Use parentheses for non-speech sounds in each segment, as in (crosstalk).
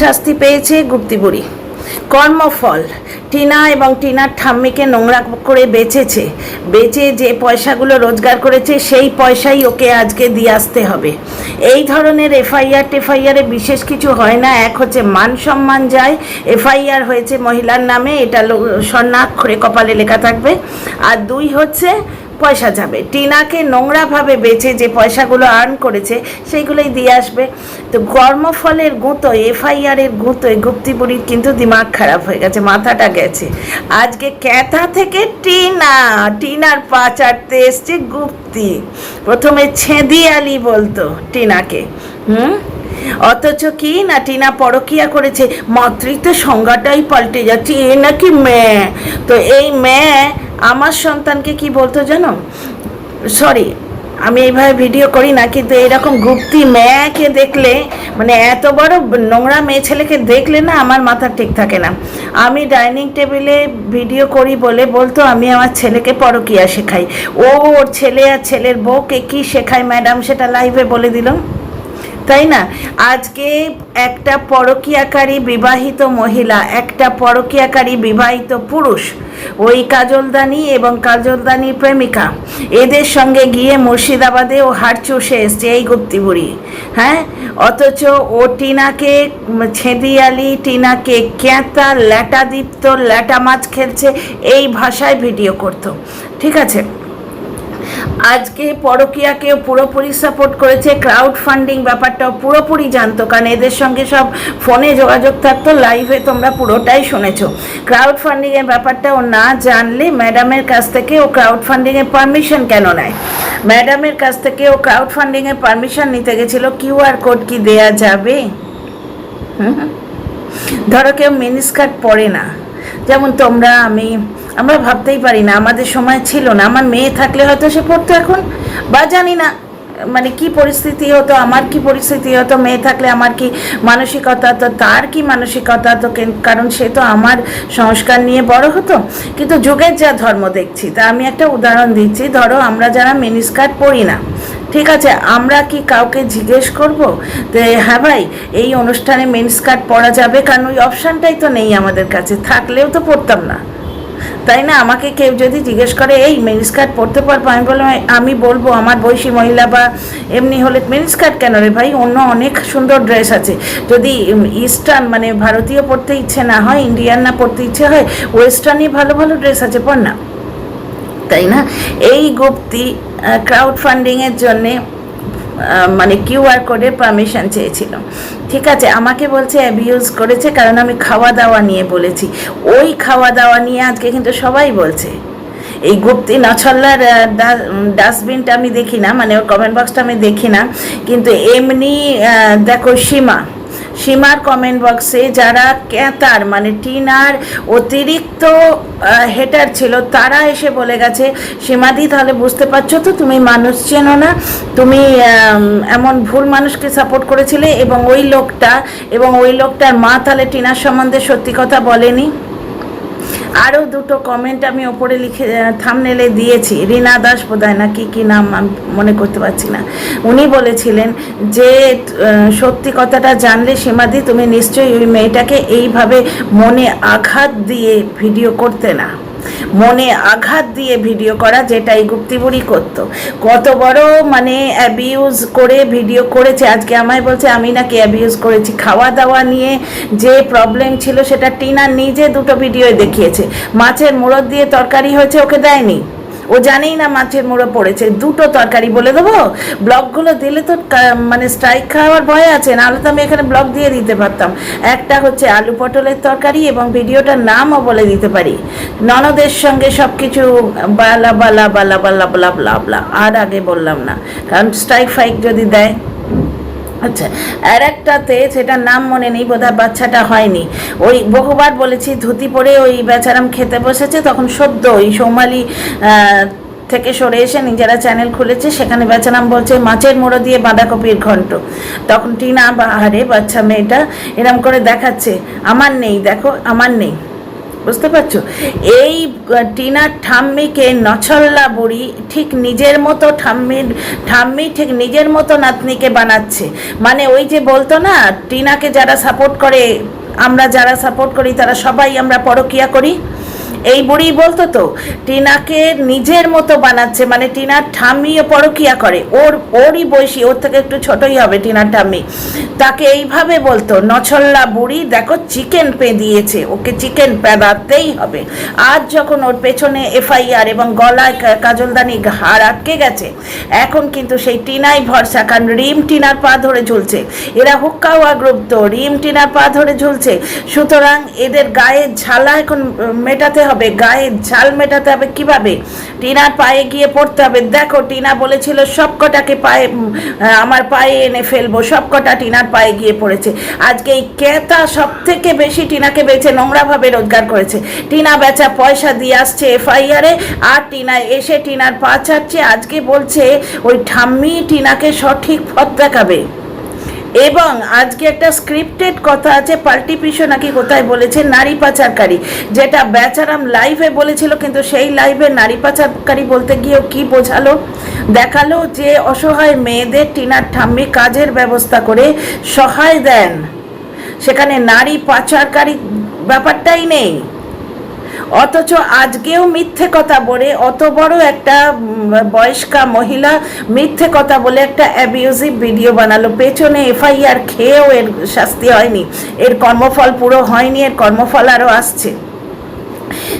শাস্তি পেয়েছে গুপ্তিবুড়ি কর্মফল, টিনা এবং টিনার ঠাম্মিকে নোংরা করে বেচেছে। বেচে যে পয়সাগুলো রোজগার করেছে, সেই পয়সাই ওকে আজকে দিয়ে আসতে হবে। এই ধরনের এফআইআর টেফআইআরে বিশেষ কিছু হয় না। এক হচ্ছে মান সম্মান যায়। এফআইআর হয়েছে মহিলার নামে, এটা স্বর্ণাক্ষরে কপালে লেখা থাকবে। আর দুই হচ্ছে পয়সা যাবে। টিনাকে নোংরাভাবে বেচে যে পয়সাগুলো আর্ন করেছে, সেইগুলোই দিয়ে আসবে। তো কর্মফলের গুঁতো এফআইআর এর গুঁতোয় গুপ্তিপুরীর কিন্তু দিমাগ খারাপ হয়ে গেছে, মাথাটা গেছে। আজকে ক্যাথা থেকে টিনা, টিনার পা চাটতে এসছে গুপ্তি। প্রথমে ছেদি আলি বলতো টিনাকে। হুম? অথচ কি না টিনা পরকিয়া করেছে? মাতৃত্ব সংজ্ঞাটাই পাল্টে যাচ্ছে। এ নাকি মেয়ে? তো এই মেয়ে আমার সন্তানকে কি বলতো জানো? সরি আমি এইভাবে ভিডিও করি না, কিন্তু এরকম গুপ্তি মেয়েকে দেখলে মানে এত বড় নোংরা মেয়ে ছেলেকে দেখলে না আমার মাথা ঠিক থাকে না। আমি ডাইনিং টেবিলে ভিডিও করি বলে বলতো, আমি আমার ছেলেকে পরকিয়া শেখাই। ও ওর ছেলে আর ছেলের বউকে কী শেখায়? ম্যাডাম সেটা লাইভে বলে দিলাম তাই না? আজকে একটা পরকীয়াকারী বিবাহিত মহিলা, একটা পরকীয়াকারী বিবাহিত পুরুষ, ওই কাজলদানি এবং কাজলদানির প্রেমিকা, এদের সঙ্গে গিয়ে মুর্শিদাবাদে ও হাট চষে এসছে এই গুপ্তিবুড়ি হ্যাঁ? অথচ ও টিনাকে ছেদিয়ালি, টিনাকে ক্যাঁতা ল্যাটা দীপ্ত ল্যাটা মাছ খেলছে, এই ভাষায় ভিডিও করতো, ঠিক আছে? আজকে পরকিয়াকেও পুরোপুরি সাপোর্ট করেছে ক্রাউড ফান্ডিং ব্যাপারটাও পুরোপুরি জানতো, কারণ এদের সঙ্গে সব ফোনে যোগাযোগ থাকতো লাইভে তোমরা পুরোটাই শুনেছো। ক্রাউড ফান্ডিংয়ের ব্যাপারটা ও না জানলে ম্যাডামের কাছ থেকে ও ক্রাউড ফান্ডিংয়ের পারমিশন কেন নেয়? ম্যাডামের কাছ থেকে ও ক্রাউড ফান্ডিংয়ের পারমিশন নিতে গেছিল কিউআর কোড কি দেয়া যাবে? ধরো কেউ মিনিস্কার্ট পরে না। যেমন তোমরা আমি আমরা ভাবতেই পারি না, আমাদের সময় ছিল না। আমার মেয়ে থাকলে হয়তো সে পড়তো এখন, বা জানি না মানে কি পরিস্থিতি হতো, আমার কি পরিস্থিতি হতো, মেয়ে থাকলে আমার কি মানসিকতা তো তার কি মানসিকতা তো কারণ সে তো আমার সংস্কার নিয়ে বড় হতো। কিন্তু যুগের যা ধর্ম দেখছি, তা আমি একটা উদাহরণ দিচ্ছি, ধরো আমরা যারা মিনিস্কার্ট পড়ি না, ঠিক আছে, আমরা কি কাউকে জিজ্ঞেস করব যে হ্যাঁ ভাই, এই অনুষ্ঠানে মিনিস্কার্ট পরা যাবে? কারণ ওই অপশানটাই তো নেই আমাদের কাছে, থাকলেও তো পড়তাম না। তাই না? আমাকে কেউ যদি জিজ্ঞেস করে, এই মিনিস্কার্ট পরতে পারব? আমি বললাম, আমি বলব, আমার বয়সী মহিলা বা এমনি হলে মিনিস্কার্ট কেন রে ভাই? অন্য অনেক সুন্দর ড্রেস আছে। যদি ইস্টার্ন মানে ভারতীয় পরতে ইচ্ছে না হয়, ইন্ডিয়ান না পরতে ইচ্ছে হয়, ওয়েস্টার্নই ভালো ভালো ড্রেস আছে, পর না। তাই না? এই গুপ্তি ক্রাউড ফান্ডিংয়ের জন্যে মানে কিউআর কোডের পারমিশন চেয়েছিল। ঠিক আছে, আমাকে বলছে অ্যাবিউজ করেছে কারণ আমি খাওয়া দাওয়া নিয়ে বলেছি। ওই খাওয়া দাওয়া নিয়ে আজকে কিন্তু সবাই বলছে। এই গুপ্তি নছল্লার ডাস্টবিনটা আমি দেখি না মানে ওর কমেন্ট বক্সটা আমি দেখি না, কিন্তু এমনি দেখো সীমা। সীমার কমেন্ট বক্সে যারা ক্যাতার মানে টিনার অতিরিক্ত হেটার ছিল, তারা এসে বলে গেছে, সীমাদি, তাহলে বুঝতে পারছ তো তুমি মানুষ চেনো না? তুমি এমন ভুল মানুষকে সাপোর্ট করেছিলে এবং ওই লোকটা, এবং ওই লোকটার মা তাহলে টিনার সম্বন্ধে সত্যি কথা বলেনি? আরও দুটো কমেন্ট আমি ওপরে লিখে থামনেলে দিয়েছি। রীনা দাস বোধহয় না কী কী নাম আমি মনে করতে পারছি না। উনি বলেছিলেন যে সত্যি কথাটা জানলে সীমাদি, তুমি নিশ্চয়ই ওই মেয়েটাকে এইভাবে মনে আঘাত দিয়ে ভিডিও করতে না। মনে আঘাত দিয়ে ভিডিও করা যেটা এই গুপ্তিবুড়ি করতো। কত বড় মানে অ্যাবিউজ করে ভিডিও করেছে। আজকে আমায় বলছে, আমি নাকি অ্যাবিউজ করেছি। খাওয়া দাওয়া নিয়ে যে প্রবলেম ছিল, সেটা টিনা নিজে দুটো ভিডিও দেখিয়েছে। মাছের মুরদ দিয়ে তরকারি হয়েছে, ওকে দেয়নি? ও জানেই না মাছের মোড়া পড়েছে। দুটো তরকারি বলে দেবো। ব্লগগুলো দিলে তো মানে স্ট্রাইক খাওয়ার ভয় আছে, নাহলে তো আমি এখানে ব্লক দিয়ে দিতে পারতাম। একটা হচ্ছে আলু পটলের তরকারি এবং ভিডিওটার নামও বলে দিতে পারি। ননদের সঙ্গে সব কিছু বালা বালা বালা বালা বালা বলা বলা আর আগে বললাম না। কারণ স্ট্রাইক ফাইক যদি দেয় আচ্ছা আর একটাতে সেটার নাম মনে নেই, বোধহয় বাচ্চাটা হয়নি। ওই বহুবার বলেছি, ধুতি পরে ওই বেচারাম খেতে বসেছে, তখন সদ্য ওই সৌমালি থেকে সরে এসে নিজেরা চ্যানেল খুলেছে, সেখানে বেচারাম বলছে, মাছের মোড়ো দিয়ে বাঁধাকপির ঘন্ট। তখন টিনা বাহারে বাচ্চা মেয়েটা এরম করে দেখাচ্ছে, আমার নেই, দেখো, আমার নেই। বুঝতে পারছ? এই টিনার ঠাম্মিকে নছল্লা বুড়ি ঠিক নিজের মতো ঠাম্মির ঠাম্মি ঠিক নিজের মতো নাতনিকে বানাচ্ছে। মানে ওই যে বলতো না, টিনাকে যারা সাপোর্ট করে, আমরা যারা সাপোর্ট করি, তারা সবাই আমরা পরকিয়া করি। এই বুড়ি বলতো তো, টিনাকে নিজের মতো বানাচ্ছে মানে টিনার ঠাম্মিও পরকিয়া করে। ওর, ওরই বয়সী, ওর থেকে একটু ছোটই হবে টিনার ঠাম্মি। তাকে এইভাবে বলতো, নছল্লা বুড়ি, দেখো চিকেন পে দিয়েছে ওকে চিকেন পেদাতেই হবে। আজ যখন ওর পেছনে এফআইআর এবং গলায় কাজলদানি হাড় আটকে গেছে, এখন কিন্তু সেই টিনাই ভরসা, কারণ রিম টিনার পা ধরে ঝুলছে। এরা হুক্কাওয়া গ্রুপ তো রিম টিনার পা ধরে ঝুলছে। সুতরাং এদের গায়ের ঝালা এখন মেটাতে হবে। গায়ের ঝাল মেটাতে হবে কীভাবে? টিনার পায়ে গিয়ে পড়তে হবে। দেখো, টিনা বলেছিল সব কটাকে পায়ে আমার পায়ে এনে ফেলব সব কটা টিনার পায়ে গিয়ে পড়েছে। আজকে এই ক্রেতা সব থেকে বেশি টিনাকে বেচে নোংরাভাবে রোজগার করেছে। টিনা বেচা পয়সা দিয়ে আসছে এফআইআরে, আর টিনা এসে টিনার পা চাচ্ছে আজকে বলছে, ওই ঠাম্মি টিনাকে সঠিক পথ দেখাবে। এবং আজকে একটা স্ক্রিপ্টেড কথা আছে, পাল্টি পিসো নাকি কোথায় বলেছে, নারী পাচারকারী, যেটা বেচারাম লাইভে বলেছিল, কিন্তু সেই লাইভে নারী পাচারকারী বলতে গিয়েও কি বোঝালো? দেখাল যে অসহায় মেয়েদের টিনার ঠাম্মি কাজের ব্যবস্থা করে সহায় দেন। সেখানে নারী পাচারকারী ব্যাপারটাই নেই। অথচ আজকেও মিথ্যে কথা বলে অত বড় একটা বয়স্কা মহিলা মিথ্যে কথা বলে একটা অ্যাবিউজিভ ভিডিও বানালো। পেছনে এফআইআর খেয়েও এর শাস্তি হয়নি। এর কর্মফল পুরো হয়নি, এর কর্মফল আরও আসছে।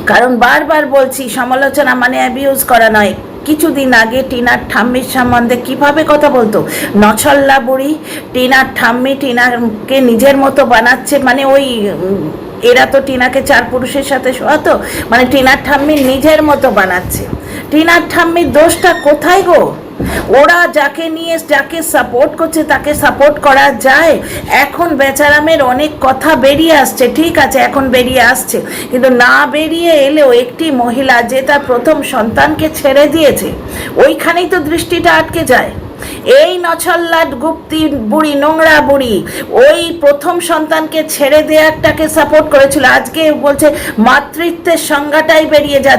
কারণ বারবার বলছি, সমালোচনা মানে অ্যাবিউজ করা নয়। কিছুদিন আগে টিনার ঠাম্মির সম্বন্ধে কীভাবে কথা বলতো? নছল্লা বুড়ি, টিনার ঠাম্মি টিনাকে নিজের মতো বানাচ্ছে মানে ওই এরা তো টিনাকে চার পুরুষের সাথে শোয়াতো মানে টিনার ঠাম্মি নিজের মতো বানাচ্ছে। টিনার ঠাম্মির দোষটা কোথায় গো? ওরা যাকে নিয়ে, যাকে সাপোর্ট করছে, তাকে সাপোর্ট করা যায়। এখন বেচারামের অনেক কথা বেরিয়ে আসছে, ঠিক আছে, এখন বেরিয়ে আসছে। কিন্তু না বেরিয়ে এলেও একটি মহিলা যে তার প্রথম সন্তানকে ছেড়ে দিয়েছে, ওইখানেই তো দৃষ্টিটা আটকে যায়। এই নছল্লাট গুপ্তি বুড়ি, নোংরা বুড়ি, ওই প্রথম সন্তানকে ছেড়ে দেওয়াটাকে সাপোর্ট করেছিল। আজকে বলছে, মাতৃত্বের সংজ্ঞাটাই বেরিয়ে যা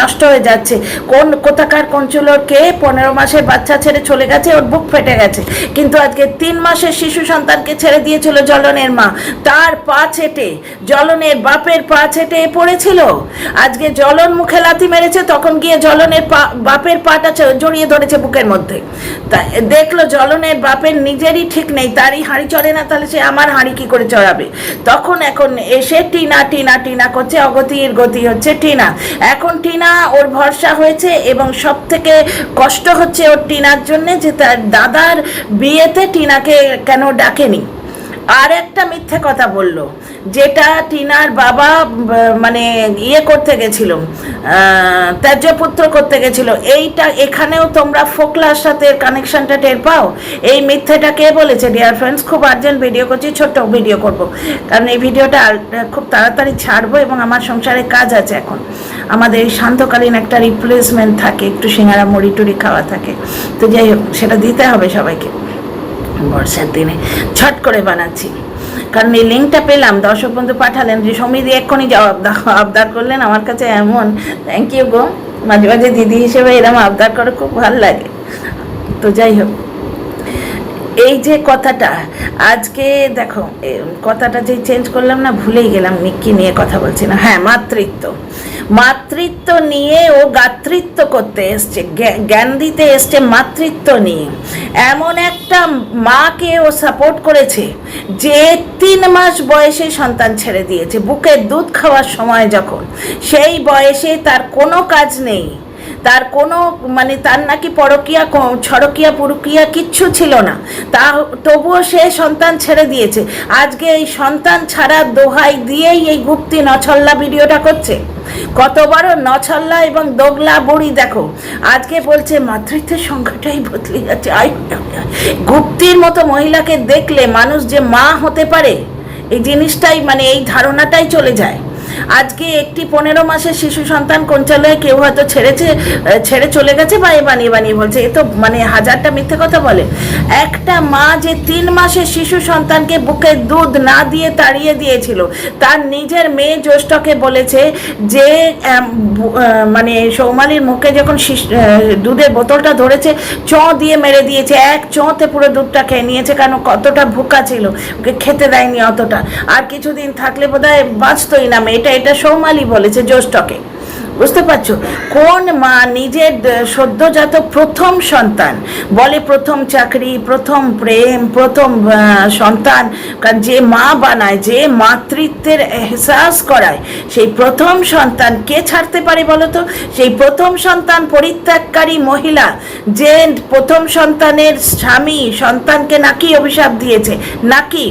নষ্ট হয়ে যাচ্ছে। কোন, কোথাকার কঞ্চুলোর কে পনেরো মাসের বাচ্চা ছেড়ে চলে গেছে, ওর বুক ফেটে গেছে। কিন্তু আজকে তিন মাসের শিশু সন্তানকে ছেড়ে দিয়েছিল জলনের মা। তার পা ছেটে, জলনের বাপের পা ছেটে পড়েছিল। আজকে জলন মুখে লাথি মেরেছে, তখন গিয়ে জলনের পা, বাপের পাটা জড়িয়ে ধরেছে বুকের মধ্যে। দেখল জলনের বাপের নিজেরই ঠিক নেই, তারই হাঁড়ি চড়ে না, তাহলে সে আমার হাঁড়ি কি করে চড়াবে? তখন এখন এসে টিনা টিনা টিনা করছে, অগতির গতি হচ্ছে টিনা। এখন টিনা ওর ভরসা হয়েছে এবং সব থেকে কষ্ট হচ্ছে ওর টিনার জন্যে যে তার দাদার বিয়েতে টিনাকে কেন ডাকেনি। আর একটা মিথ্যে কথা বলল, যেটা টিনার বাবা মানে ইয়ে করতে গেছিল ত্যাজ্যপুত্র করতে গেছিল, এইটা এখানেও তোমরা ফোকলার সাথে কানেকশনটা টের পাও? এই মিথ্যেটা কে বলেছে? ডিয়ার ফ্রেন্ডস খুব আর্জেন্ট ভিডিও করছি, ছোট্ট ভিডিও করব। কারণ এই ভিডিওটা খুব তাড়াতাড়ি ছাড়বো এবং আমার সংসারে কাজ আছে এখন। আমাদের শান্তকালীন একটা রিপ্লেসমেন্ট থাকে, একটু সিঙ্গারা মুড়ি টুড়ি খাওয়া থাকে। তো যাই হোক, সেটা দিতে হবে সবাইকে। বর্ষার দিনে। ছট করে বানাচ্ছি। কারণ এই লিঙ্কটা পেলাম, দর্শক বন্ধু পাঠালেন যে সমিতি এক্ষুনি জবাব আবদার করলেন আমার কাছে এমন। থ্যাংক ইউ গো। মাঝে মাঝে দিদি হিসেবে এরকম আবদার করে খুব ভালো লাগে। তো যাই হোক। এই যে কথাটা, আজকে দেখো কথাটা যে চেঞ্জ করলাম না, ভুলেই গেলাম, নিক্কি নিয়ে কথা বলছি না। হ্যাঁ মাতৃত্ব। মাতৃত্ব নিয়ে ও গাতৃত্ব করতে এসছে জ্ঞান দিতে এসছে মাতৃত্ব নিয়ে। এমন একটা মাকে ও সাপোর্ট করেছে, যে তিন মাস বয়সে সন্তান ছেড়ে দিয়েছে। বুকের দুধ খাওয়ার সময় যখন, সেই বয়সে তার কোনো কাজ নেই। তার কোনো মানে তার নাকি পরকিয়া ছড়কিয়া, পুরকিয়া কিচ্ছু ছিল না। তা তবুও সে সন্তান ছেড়ে দিয়েছে। আজকে এই সন্তান ছাড়া দোহাই দিয়েই এই গুপ্তি নছল্লা ভিডিওটা করছে। কত বড় নছল্লা এবং দোগলা বুড়ি, দেখো। আজকে বলছে, মাতৃত্বের সংখ্যাটাই বদলে যাচ্ছে। গুপ্তির মতো মহিলাকে দেখলে মানুষ যে মা হতে পারে, এই জিনিসটাই মানে এই ধারণাটাই চলে যায়। আজকে একটি পনেরো মাসের শিশু সন্তান কোঞ্চালয়ে কেউ হয়তো ছেড়েছে ছেড়ে চলে গেছে বা এ বানিয়ে বানিয়ে বলছে। এ তো মানে হাজারটা মিথ্যে কথা বলে। একটা মা যে তিন মাসের শিশু সন্তানকে বুকে দুধ না দিয়ে তাড়িয়ে দিয়েছিল, তার নিজের মেয়ে জ্যৈষ্ঠকে বলেছে যে মানে সৌমালির মুখে যখন দুধের বোতলটা ধরেছে, চ দিয়ে মেরে দিয়েছে। এক চতে পুরো দুধটা খেয়ে নিয়েছে কারণ কতটা ভুকা ছিল? ওকে খেতে দেয়নি অতটা। আর কিছুদিন থাকলে বোধহয় বাঁচতই না মেয়েটা। এটা এটা সৌমালি বলেছে জ্যৈষ্ঠকে বুঝতে পারছ? কোন মা নিজের সদ্যজাত প্রথম সন্তান? বলে প্রথম চাকরি, প্রথম প্রেম, প্রথম সন্তান। যে মা বানায়, যে মাতৃত্বের এহসাস করায়, সেই প্রথম সন্তান কে ছাড়তে পারে বলো তো সেই প্রথম সন্তান পরিত্যাগকারী মহিলা, যে প্রথম সন্তানের স্বামী সন্তানকে নাকি অভিশাপ দিয়েছে, নাকি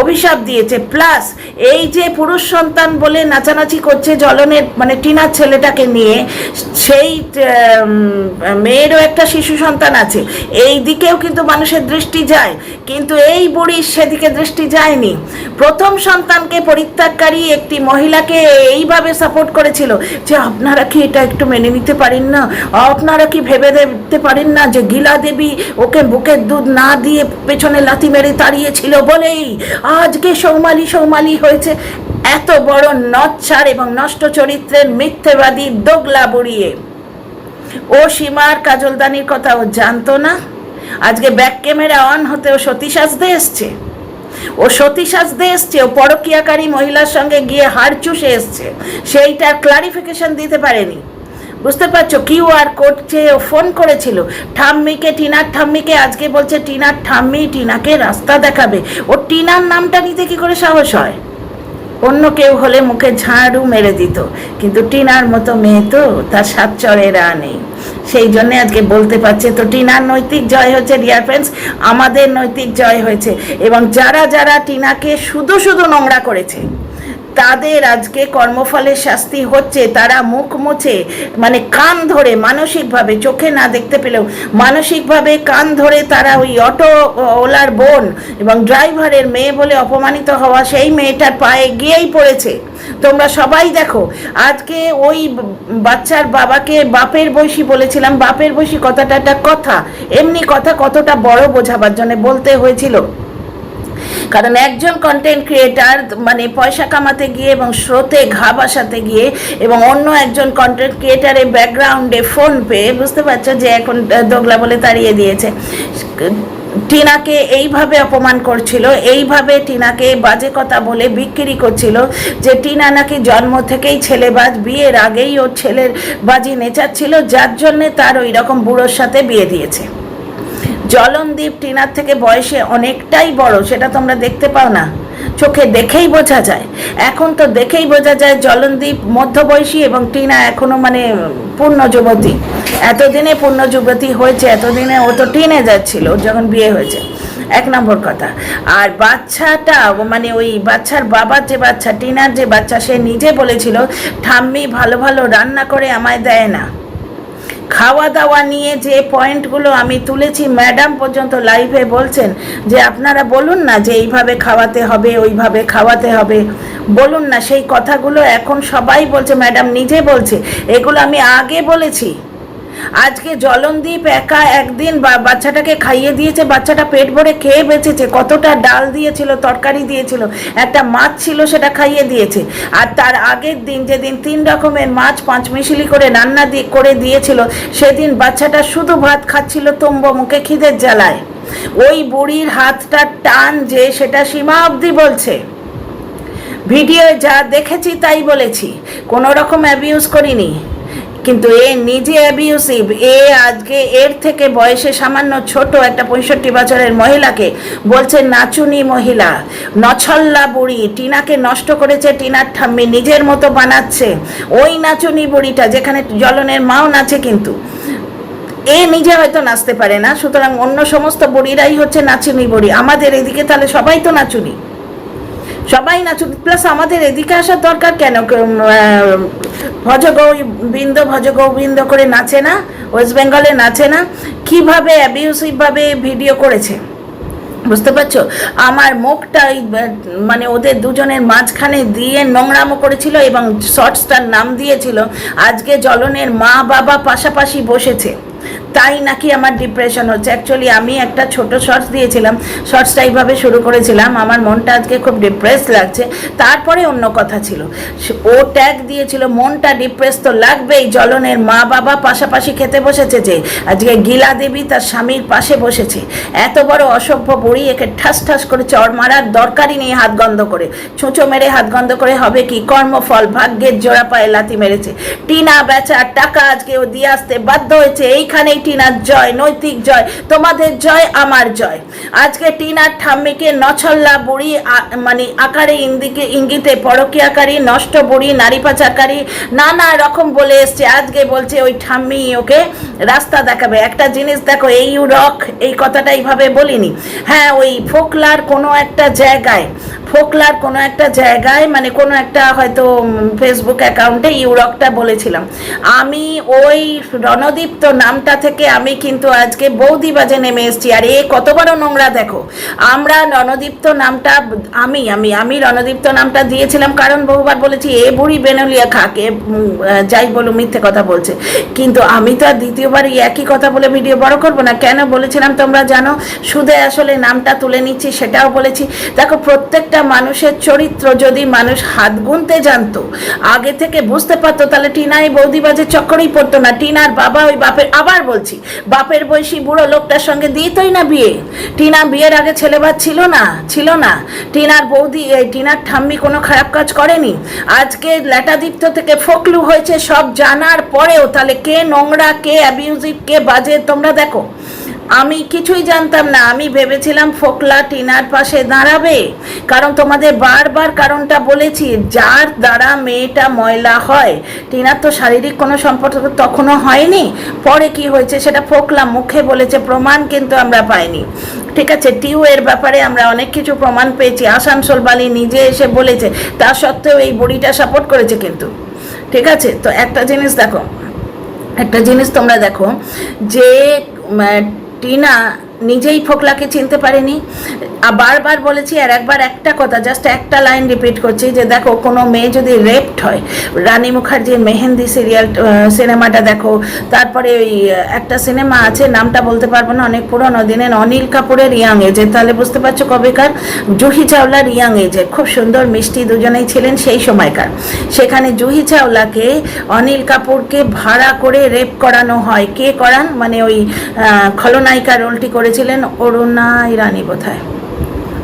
অভিশাপ দিয়েছে। প্লাস এই যে পুরুষ সন্তান বলে নাচানাচি করছে জলনের মানে টিনার ছেলেটাকে নিয়ে, সেই মেয়েরও একটা শিশু সন্তান আছে। এই দিকেও কিন্তু মানুষের দৃষ্টি যায়। কিন্তু এই বুড়ির সেদিকে দৃষ্টি যায়নি। প্রথম সন্তানকে পরিত্যাগকারী একটি মহিলাকে এইভাবে সাপোর্ট করেছিল যে, আপনারা কি এটা একটু মেনে নিতে পারেন না? আপনারা কি ভেবে দেখতে পারেন না যে, গিলা দেবী ওকে বুকের দুধ না দিয়ে পেছনে লাথি মেরে তাড়িয়েছিল বলেই আজকে সৌমালি সৌমালি হয়েছে। এত বড় নচ্ছার এবং নষ্ট চরিত্রের মিথ্যেবাদী দোগলা বুড়িয়ে। ও সীমার কাজলদানির কথা ও জানতো না? আজকে ব্যাক ক্যামেরা অন হতে ও সতী সাজতে এসছে। ও সতী সাজতে এসছে, ও পরকীয়াকারী মহিলার সঙ্গে গিয়ে হাড় চুষে এসছে। সেইটা ক্লারিফিকেশন দিতে পারেনি। বুঝতে পারছ? কিউ আর কোড চেয়ে ফোন করেছিল, ঠাম্মিকে, টিনার ঠাম্মিকে, আজকে বলছে টিনার ঠাম্মি টিনাকে রাস্তা দেখাবে। ও টিনার নামটা নিতে কি করে সাহস হয়? অন্য কেউ হলে মুখে ঝাড়ু মেরে দিত, কিন্তু টিনার মতো মেয়ে তো তার সাত চড়েরা নেই। সেই জন্য আজকে বলতে পারছে, তো টিনার নৈতিক জয় হচ্ছে ডিয়ার ফ্রেন্ডস আমাদের নৈতিক জয় হয়েছে, এবং যারা যারা টিনাকে শুধু শুধু নোংরা করেছে তাদের আজকে কর্মফলের শাস্তি হচ্ছে, তারা মুখ মুছে মানে কান ধরে মানসিকভাবে, চোখে না দেখতে পেলেও মানসিকভাবে কান ধরে তারা ওই অটো ওলার বোন এবং ড্রাইভারের মেয়ে বলে অপমানিত হওয়া সেই মেয়েটার পায়ে গিয়েই পড়েছে। তোমরা সবাই দেখো, আজকে ওই বাচ্চার বাবাকে বাপের বয়সী বলেছিলাম, বাপের বয়সী কথাটা একটা কথা, এমনি কথা কতটা বড় বোঝাবার জন্য বলতে হয়েছিল। কারণ একজন কন্টেন্ট ক্রিয়েটার মানে পয়সা কামাতে গিয়ে এবং স্রোতে ঘা বাসাতে গিয়ে এবং অন্য একজন কন্টেন্ট ক্রিয়েটারের ব্যাকগ্রাউন্ডে ফোন পেয়ে, বুঝতে পারছ যে এখন দোগলা বলে তাড়িয়ে দিয়েছে। টিনাকে এইভাবে অপমান করছিল, এইভাবে টিনাকে বাজে কথা বলে বিক্রি করছিল যে টিনা নাকি জন্ম থেকেই ছেলেবাজ, বিয়ের আগেই ওর ছেলের বাজি নেচাচ্ছিল, যার জন্যে তার ওই রকম বুড়োর সাথে বিয়ে দিয়েছে। জলনদীপ টিনার থেকে বয়সে অনেকটাই বড়, সেটা তোমরা দেখতে পাও না। চোখে দেখেই বোঝা যায়। এখন তো দেখেই বোঝা যায় জলনদীপ মধ্যবয়সী এবং টিনা এখনও মানে পূর্ণ যুবতী এতদিনে পূর্ণ যুবতী হয়েছে, এতদিনে ও তো টিনে যাচ্ছিল যখন বিয়ে হয়েছে। এক নম্বর কথা। আর বাচ্চাটা মানে ওই বাচ্চার বাবার যে বাচ্চা, টিনার যে বাচ্চা, সে নিজে বলেছিল, ঠাম্মি ভালো ভালো রান্না করে আমায় দেয় না। খাওয়া দাওয়া নিয়ে যে পয়েন্টগুলো আমি তুলেছি ম্যাডাম পর্যন্ত লাইভে বলছেন যে আপনারা বলুন না যে এইভাবে খাওয়াতে হবে, ওইভাবে খাওয়াতে হবে। বলুন না, সেই কথাগুলো এখন সবাই বলছে ম্যাডাম নিজে বলছে। এগুলো আমি আগে বলেছি। আজকে জলনদীপ একা একদিন বাচ্চাটাকে খাইয়ে দিয়েছে, বাচ্চাটা পেট ভরে খেয়ে বেঁচেছে, কতটা ডাল দিয়েছিল, তরকারি দিয়েছিল, একটা মাছ ছিল সেটা খাইয়ে দিয়েছে। আর তার আগের দিন যেদিন তিন রকমের মাছ, পাঁচ মিশিলি করে রান্না দিয়ে করে দিয়েছিল, সেদিন বাচ্চাটা শুধু ভাত খাচ্ছিল তম্ব মুখে খিদের জ্বালায়। ওই বুড়ির হাতটা টান যে সেটা সীমা অবধি বলছে। ভিডিও যা দেখেছি তাই বলেছি, কোনো রকম অ্যাবিউজ করিনি। কিন্তু এ নিজে অ্যাবিউসিভ এ আজকে এর থেকে বয়সে সামান্য ছোট একটা পঁয়ষট্টি বছরের মহিলাকে বলছে নাচুনি মহিলা, নছল্লা বুড়ি, টিনাকে নষ্ট করেছে টিনার ঠাম্মি, নিজের মতো বানাচ্ছে। ওই নাচুনি বুড়িটা যেখানে জলনের মাও নাচে কিন্তু। এ নিজে হয়তো নাচতে পারে না, সুতরাং অন্য সমস্ত বুড়িরাই হচ্ছে নাচুনি বুড়ি। আমাদের এদিকে তাহলে সবাই তো নাচুনি। সবাই নাচুক প্লাস আমাদের এদিকে আসার দরকার কেন? ভজ গোবিন্দ ভজ গোবিন্দ করে নাচে না ওয়েস্ট বেঙ্গলে নাচে না, কীভাবে অ্যাবিউসিভভাবে ভিডিও করেছে? বুঝতে পারছ? আমার মুখটা মানে ওদের দুজনের মাঝখানে দিয়ে নোংরামো করেছিল এবং শর্টসটার নাম দিয়েছিল, আজকে জলনের মা বাবা পাশাপাশি বসেছে। তাই নাকি আমার ডিপ্রেশন হচ্ছে? অ্যাকচুয়ালি আমি একটা ছোট শর্টস দিয়েছিলাম। শর্টসটা এইভাবে শুরু করেছিলাম। আমার মনটা আজকে খুব ডিপ্রেস লাগছে। তারপরে অন্য কথা ছিল। ও ট্যাগ দিয়েছিল, মনটা ডিপ্রেস তো লাগবেই, জ্বলনের মা বাবা পাশাপাশি খেতে বসেছে যে, আজকে গীলা দেবী তার স্বামীর পাশে বসেছে। এত বড় অসভ্য বুড়ি একে ঠাস ঠাস করে চড় মারার দরকারই নেই হাত গন্ধ করে। ছুঁচো মেরে হাত গন্ধ করে হবে কি? কর্মফল, ভাগ্যের জোড়া পায়ে লাথি মেরেছে। টিনা বেচার টাকা আজকে ও দিয়ে আসতে বাধ্য হয়েছে। এইখানেই টিনার জয়, নৈতিক জয়, তোমাদের জয়, আমার জয়। আজকে টিনার ঠাম্মিকে নছল্লা বুড়ি মানে আকারে ইঙ্গিকে ইঙ্গিতে পরকীয়াকারী নষ্ট বুড়ি, নারী পাচারকারী, নানা রকম বলে এসছে। আজকে বলছে ওই ঠাম্মি ওকে রাস্তা দেখাবে। একটা জিনিস দেখো, এই রক, এই কথাটা এইভাবে বলিনি। হ্যাঁ ওই ফোকলার কোনো একটা জায়গায় ফোকলার কোনো একটা জায়গায় মানে কোনো একটা হয়তো ফেসবুক অ্যাকাউন্টে ইউরকটা বলেছিলাম। আমি ওই রণদীপ্ত নামটা থেকে আমি কিন্তু আজকে বৌদিবাজে নেমে এসেছি। আর এ কত বড় নোংরা দেখো। আমরা রণদীপ্ত নামটা, আমি আমি আমি রণদীপ্ত নামটা দিয়েছিলাম কারণ বহুবার বলেছি, এ বুড়ি বেনলিয়া খাক, এ যাই বলো মিথ্যে কথা বলছে। কিন্তু আমি তো আর দ্বিতীয়বার এই একই কথা বলে ভিডিও বড় করব না। কেন বলেছিলাম তোমরা জানো? সুদে আসলে নামটা তুলে নিচ্ছি, সেটাও বলেছি। দেখো, প্রত্যেকটা মানুষের চরিত্র যদি মানুষ হাত গুনতে জানতো, আগে থেকে বুঝতে পারতো, তাহলে টিনা এই বৌদিবাজের চক্করেই পড়তো না। টিনার বাবা ওই বাপের, আবার বলছি, বাপের বয়সী বুড়ো লোকটার সঙ্গে দিতই না বিয়ে। টিনা বিয়ের আগে ছেলেবাদ ছিল না ছিল না। টিনার বৌদি, এই টিনার ঠাম্মি কোনো খারাপ কাজ করেনি। আজকে ল্যাটাদীপ্ত থেকে ফকলু হয়েছে, সব জানার পরেও তাহলে কে নোংরা, কে অ্যাবিউজিভ কে বাজে, তোমরা দেখো। আমি কিছুই জানতাম না। আমি ভেবেছিলাম ফোকলা টিনার পাশে দাঁড়াবে। কারণ তোমাদের বারবার কারণটা বলেছি, যার দ্বারা মেয়েটা ময়লা হয়। টিনার তো শারীরিক কোনো সম্পর্ক তখনও হয়নি। পরে কি হয়েছে সেটা ফোকলা মুখে বলেছে, প্রমাণ কিন্তু আমরা পাইনি। ঠিক আছে টিউ এর ব্যাপারে আমরা অনেক কিছু প্রমাণ পেয়েছি। আসানসোল বালি নিজে এসে বলেছে, তা সত্ত্বেও এই বড়িটা সাপোর্ট করেছে কিন্তু। ঠিক আছে, তো একটা জিনিস দেখো, একটা জিনিস তোমরা দেখো, যে টিনা নিজেই ফোকলাকে চিনতে পারেনি। আর বারবার বলেছি, আর একবার একটা কথা জাস্ট একটা লাইন রিপিট করছি যে, দেখো, কোনো মেয়ে যদি রেপড হয়, রানী মুখার্জির মেহেন্দি সিরিয়াল সিনেমাটা দেখো, তারপরে ওই একটা সিনেমা আছে, নামটা বলতে পারব না, অনেক পুরনো দিনের, অনিল কাপুরের ইয়াং এজে তাহলে বুঝতে পারছ কবেকার? জুহি চাওলার ইয়াং এজের খুব সুন্দর মিষ্টি দুজনেই ছিলেন সেই সময়কার। সেখানে জুহি চাওলাকে, অনিল কাপুরকে ভাড়া করে রেপ করানো হয়। কে করান? মানে ওই খলনায়িকা রোলটি করেছিলেন অরুণা ইরানি বোধহয়।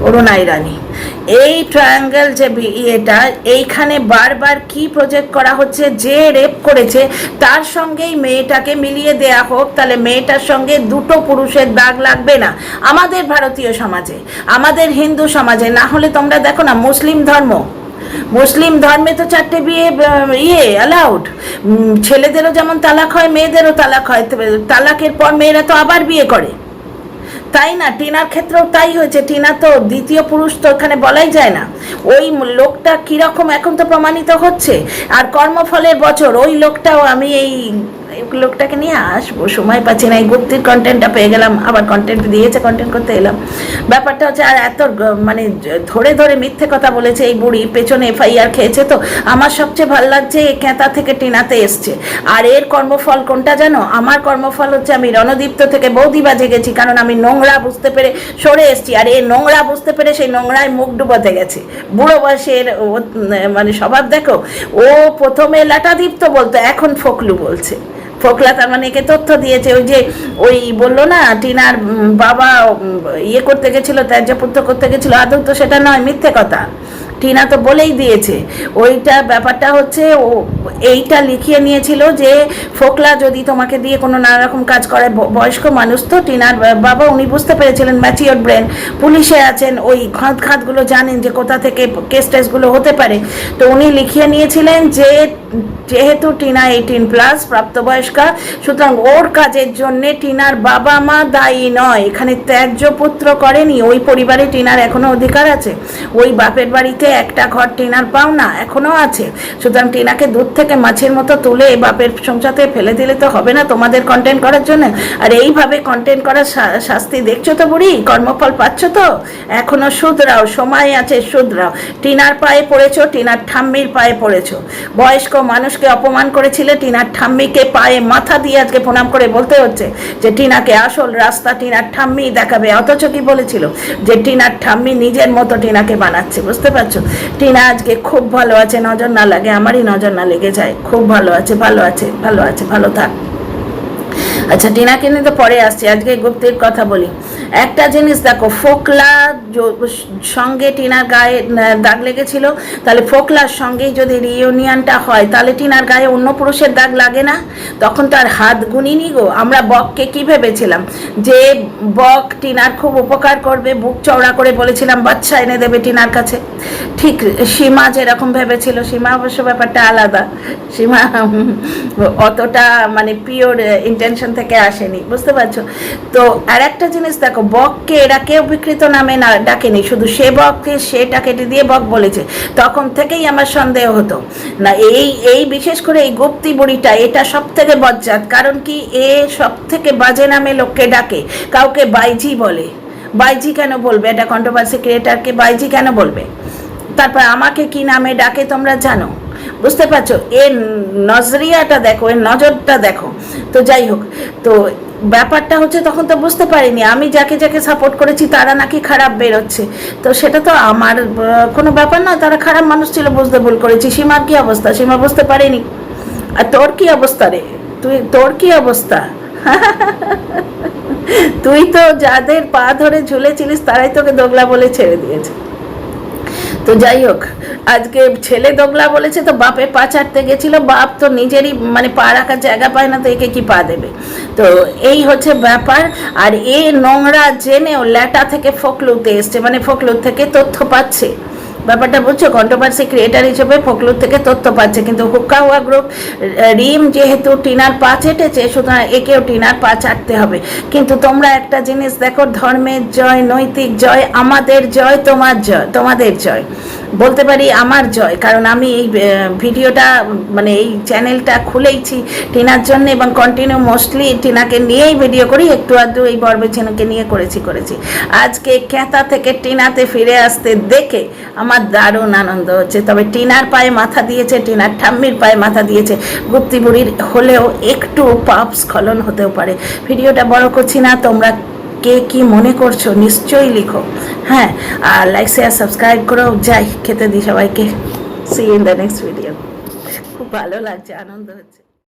অরুণা ইরানি এই ট্রায়াঙ্গেল যে ইয়েটা, এইখানে বারবার কি প্রজেক্ট করা হচ্ছে, যে রেপ করেছে, তার সঙ্গেই মেয়েটাকে মিলিয়ে দেয়া হোক, তাহলে মেয়েটার সঙ্গে দুটো পুরুষের দাগ লাগবে না। আমাদের ভারতীয় সমাজে, আমাদের হিন্দু সমাজে, না হলে তোমরা দেখো না, মুসলিম ধর্ম। মুসলিম ধর্মে তো চারটে বিয়ে ইয়ে অ্যালাউড ছেলেদেরও যেমন তালাক হয়, মেয়েদেরও তালাক হয় তালাকের পর মেয়েরা তো আবার বিয়ে করে। তাই না? টিনার ক্ষেত্রেও তাই হয়েছে। টিনা তো দ্বিতীয় পুরুষ তো এখানে বলাই যায় না। ওই লোকটা কীরকম এখন তো প্রমাণিত হচ্ছে? আর কর্মফলের বছর, ওই লোকটাও আমি এই লোকটাকে নিয়ে আসব। সময় পাচ্ছি না, এই গুপ্তির কন্টেন্টটা পেয়ে গেলাম। আবার কন্টেন্ট দিয়েছে কন্টেন্ট করতে এলাম। ব্যাপারটা হচ্ছে, আর এত মানে ধরে ধরে মিথ্যে কথা বলেছে এই বুড়ি, পেছনে এফআইআর খেয়েছে তো। আমার সবচেয়ে ভালো লাগছে ক্যাঁতা থেকে টিনাতে এসছে। আর এর কর্মফল কোনটা জানো? আমার কর্মফল হচ্ছে আমি রণদীপ্ত থেকে বৌদি বাজে গেছি, কারণ আমি নোংরা বুঝতে পেরে সরে এসছি। আর এই নোংরা বুঝতে পেরে সেই নোংরায় মুখ ডুবাতে গেছে। বুড়ো বয়সের মানে স্বভাব দেখো, ও প্রথমে লাটাদীপ্ত বলতো, এখন ফকলু বলছে। ফোকলা তার মানে একে তথ্য দিয়েছে, ওই যে ওই বলল না, টিনার বাবা ইয়ে করতে গেছিল ত্যাজ্য পুত্র করতে গেছিল, আদৌ তো সেটা নয়, মিথ্যে কথা। টিনা তো বলেই দিয়েছে। ওইটা ব্যাপারটা হচ্ছে, ও এইটা লিখিয়ে নিয়েছিল যে, ফোকলা যদি তোমাকে দিয়ে কোনো নানা রকম কাজ করে বয়স্ক মানুষ তো, টিনার বাবা উনি বুঝতে পেরেছিলেন ম্যাচিওর ব্রেন পুলিশে আছেন, ওই খাত খাতগুলো জানেন যে কোথা থেকে কেস টেসগুলো হতে পারে। তো উনি লিখিয়ে নিয়েছিলেন যে, যেহেতু টিনা এইটিন প্লাস প্রাপ্তবয়স্কা, সুতরাং ওর কাজের জন্যে টিনার বাবা মা দায়ী নয়। এখানে ত্যায্য পুত্র করেনি, ওই পরিবারে টিনার এখনও অধিকার আছে। ওই বাপের বাড়িতে একটা ঘর টিনার পাও না এখনও আছে। সুতরাং টিনাকে দূর থেকে মাছের মতো তুলে বাপের সংসাতে ফেলে দিলে তো হবে না তোমাদের কন্টেন্ট করার জন্য। আর এইভাবে কন্টেন্ট করার শাস্তি দেখছ তো বুড়ি? কর্মফল পাচ্ছ তো? এখনও শুধরাও, সময় আছে শুধরাও। টিনার পায়ে পড়েছো, টিনার ঠাম্মির পায়ে পড়েছো। বয়স্ক মানুষকে অপমান করেছিলে, টিনার ঠাম্মিকে পায়ে মাথা দিয়ে আজকে প্রণাম করে বলতে হচ্ছে যে টিনাকে আসল রাস্তা টিনার ঠাম্মি দেখাবে। অথচ কি বলেছিল? যে টিনার ঠাম্মি নিজের মতো টিনাকে বানাচ্ছে, বুঝতে পারছ? টিনা আজকে খুব ভালো আছে, নজর না লাগে, আমারই নজর না লেগে যায়। খুব ভালো আছে ভালো আছে ভালো আছে, ভালো থাক। আচ্ছা টিনাকে নিয়ে তো পরে আসছি, আজকে গুপ্তির কথা বলি। একটা জিনিস দেখো, ফোকলা সঙ্গে টিনার গায়ে দাগ লেগেছিল, তাহলে ফোকলার সঙ্গেই যদি রিইউনিয়নটা হয়, তাহলে টিনার গায়ে অন্য পুরুষের দাগ লাগে না? তখন তার হাত গুনিনি গো, আমরা বককে কি ভেবেছিলাম? যে বক টিনার খুব উপকার করবে, বুক চওড়া করে বলেছিলাম, বাচ্চা এনে দেবে টিনার কাছে। ঠিক, সীমা যেরকম ভেবেছিল, সীমা অবশ্য ব্যাপারটা আলাদা। সীমা অতটা মানে পিওর ইন্টেনশন থেকে আসেনি, বুঝতে পারছ? তো আর একটা জিনিস দেখো, বককে এরা কেউ বিকৃত নামে না ডাকেনি, শুধু সে বককে সেটা কেটে দিয়ে বক বলেছে। তখন থেকেই আমার সন্দেহ হতো। না, এই এই বিশেষ করে এই গুপ্তি বুড়িটা, এটা সব থেকে বজ্জাত, কারণ কি এ সব থেকে বাজে নামে লোককে ডাকে, কাউকে বাইজি বলে। বাইজি কেন বলবে? এটা কন্ট্রোভার্সি ক্রিয়েটারকে বাইজি কেন বলবে? তারপর আমাকে কি নামে ডাকে তোমরা জানো? বুঝতে পারছ? এর নজরিয়াটা দেখো এর নজরটা দেখো। তো যাই হোক, তো ব্যাপারটা হচ্ছে তখন তো বুঝতে পারিনি। আমি যাকে যাকে সাপোর্ট করেছি, তারা নাকি খারাপ বেরোচ্ছে। তো সেটা তো আমার কোনো ব্যাপার না তারা খারাপ মানুষ ছিল বুঝতে ভুল করেছি। সীমার কি অবস্থা? সীমা বুঝতে পারেনি। আর তোর কি অবস্থা রে? তুই, তোর কি অবস্থা? (laughs) তুই তো যাদের পা ধরে ঝুলেছিলিস, তারাই তোকে দোগলা বলে ছেড়ে দিয়েছে। তো যাই হোক, আজকে ছেলে দোগলা বলেছে তো বাপে পা চাটতে গেছিল, বাপ তো নিজেরই মানে পা রাখার জায়গা পায় না তো একে কি পা দেবে? তো এই হচ্ছে ব্যাপার, আর এ নোংরা জেনেও ল্যাটা থেকে ফকলুতে এসছে মানে ফকলুর থেকে তথ্য পাচ্ছে। ব্যাপারটা বুঝছ? কন্ট্রোভার্সি ক্রিয়েটার হিসেবে ফকলুর থেকে তথ্য পাচ্ছে। কিন্তু হুক্কা হুয়া গ্রুপ রিম যেহেতু টিনার পা চেটেছে সুতরাং একেও টিনার পা চাটতে হবে। কিন্তু তোমরা একটা জিনিস দেখো, ধর্মের জয়, নৈতিক জয়, আমাদের জয়, তোমার জয়, তোমাদের জয়। বলতে পারি আমার জয়, কারণ আমি এই ভিডিওটা মানে এই চ্যানেলটা খুলেইছি টিনার জন্য এবং কন্টিনিউ মোস্টলি টিনাকে নিয়েই ভিডিও করি, একটু আধটু এই বর্বেছেনকে নিয়ে করেছি করেছি। আজকে ক্যাঁতা থেকে টিনাতে ফিরে আসতে দেখে আমার দারুণ আনন্দ হচ্ছে। তবে টিনার পায়ে মাথা দিয়েছে, টিনার ঠাম্মির পায়ে মাথা দিয়েছে। গুপ্তি বুড়ির হলেও একটু পাপ স্খলন হতেও পারে। ভিডিওটা বড় করছি না, তোমরা কে কি মনে করছ নিশ্চয়ই লিখো। হ্যাঁ আর লাইক শেয়ার সাবস্ক্রাইব করো। যাই, খেতে দিই সবাইকে। See in the next video খুব ভালো লাগছে, আনন্দ হচ্ছে।